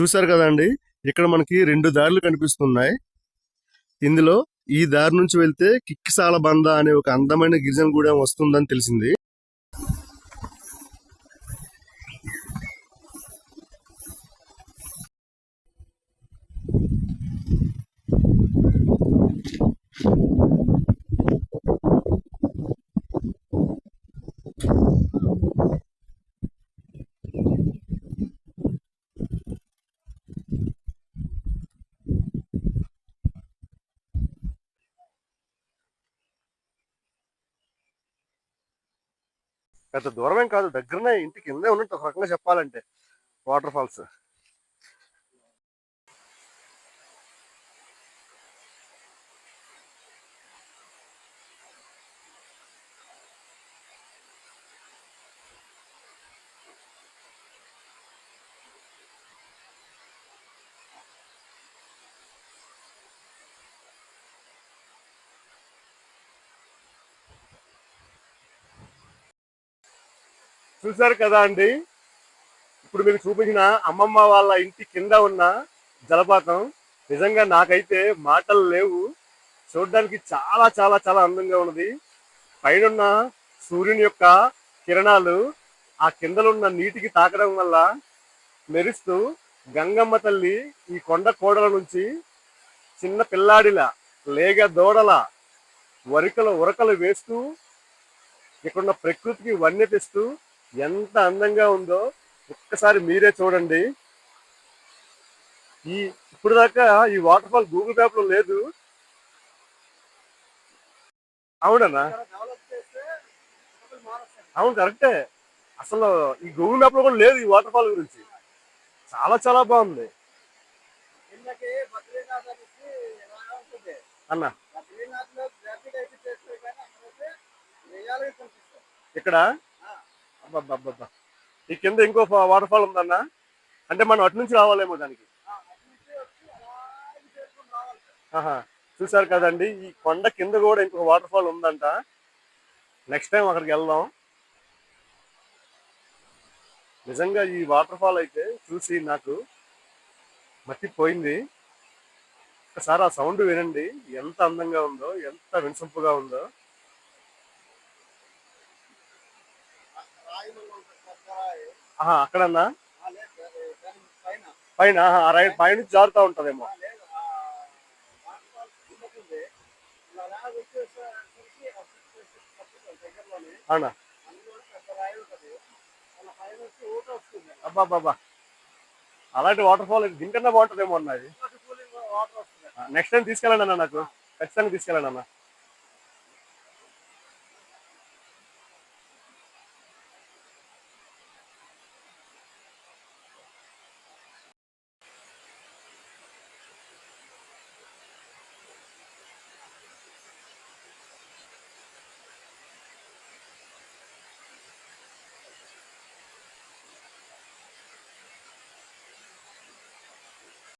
చూసారు కదండి? ఇక్కడ మనకి రెండు దారులు కనిపిస్తున్నాయి. ఇందులో ఈ దారి నుంచి వెళ్తే కిక్కిసాల బంద అనే ఒక అందమైన గిరిజన గూడెం వస్తుందని తెలిసింది. పెద్ద దూరమేం కాదు దగ్గరనే ఇంటి కిందే ఉన్నట్టు ఒక రకంగా చెప్పాలంటే. Water falls. చూసారు కదా అండి? ఇప్పుడు మీకు చూపించిన అమ్మమ్మ వాళ్ళ ఇంటి కింద ఉన్న జలపాతం నిజంగా నాకైతే మాటలు లేవు. చూడడానికి చాలా చాలా చాలా అందంగా ఉన్నది. పైనున్న సూర్యుని యొక్క కిరణాలు ఆ కిందలున్న నీటికి తాకడం వల్ల మెరుస్తూ గంగమ్మ తల్లి ఈ కొండ కోడల నుంచి చిన్న పిల్లాడిల లేగ దూడల వరికలు ఉరకలు వేస్తూ ఇక్కడున్న ప్రకృతికి వన్య తెస్తూ ఎంత అందంగా ఉందో ఒక్కసారి మీరే చూడండి. ఈ ఇప్పుడు దాకా ఈ వాటర్ ఫాల్ గూగుల్ మ్యాప్లో లేదు. అవునన్నా? అవును కరెక్టే. అసలు ఈ గూగుల్ మ్యాప్లో కూడా లేదు ఈ వాటర్ ఫాల్ గురించి. చాలా చాలా బాగుంది. అన్న? ఇక్కడ ఈ కింద ఇంకో వాటర్ ఫాల్ ఉందన్న? అంటే మనం అటు నుంచి రావాలేమో దానికి. ఆహా. చూసారు కదండి ఈ కొండ కింద కూడా ఇంకొక వాటర్ ఫాల్ ఉందంట. నెక్స్ట్ టైం అక్కడికి వెళ్దాం. నిజంగా ఈ వాటర్ ఫాల్ అయితే చూసి నాకు మట్టిపోయింది ఒకసారి ఆ సౌండ్ వినండి ఎంత అందంగా ఉందో ఎంత వినసొంపుగా ఉందో. రాయి ఉంటుంది అలా పైన వచ్చి ఊట వస్తుంది అబ్బా అబ్బా అలాంటి వాటర్ ఫాల్ దీనికన్నా బాగుంటుందేమో అన్నది నెక్స్ట్ టైం తీసుకెళ్ళండి అన్న నాకు. ఖచ్చితంగా తీసుకెళ్ళండి అన్న.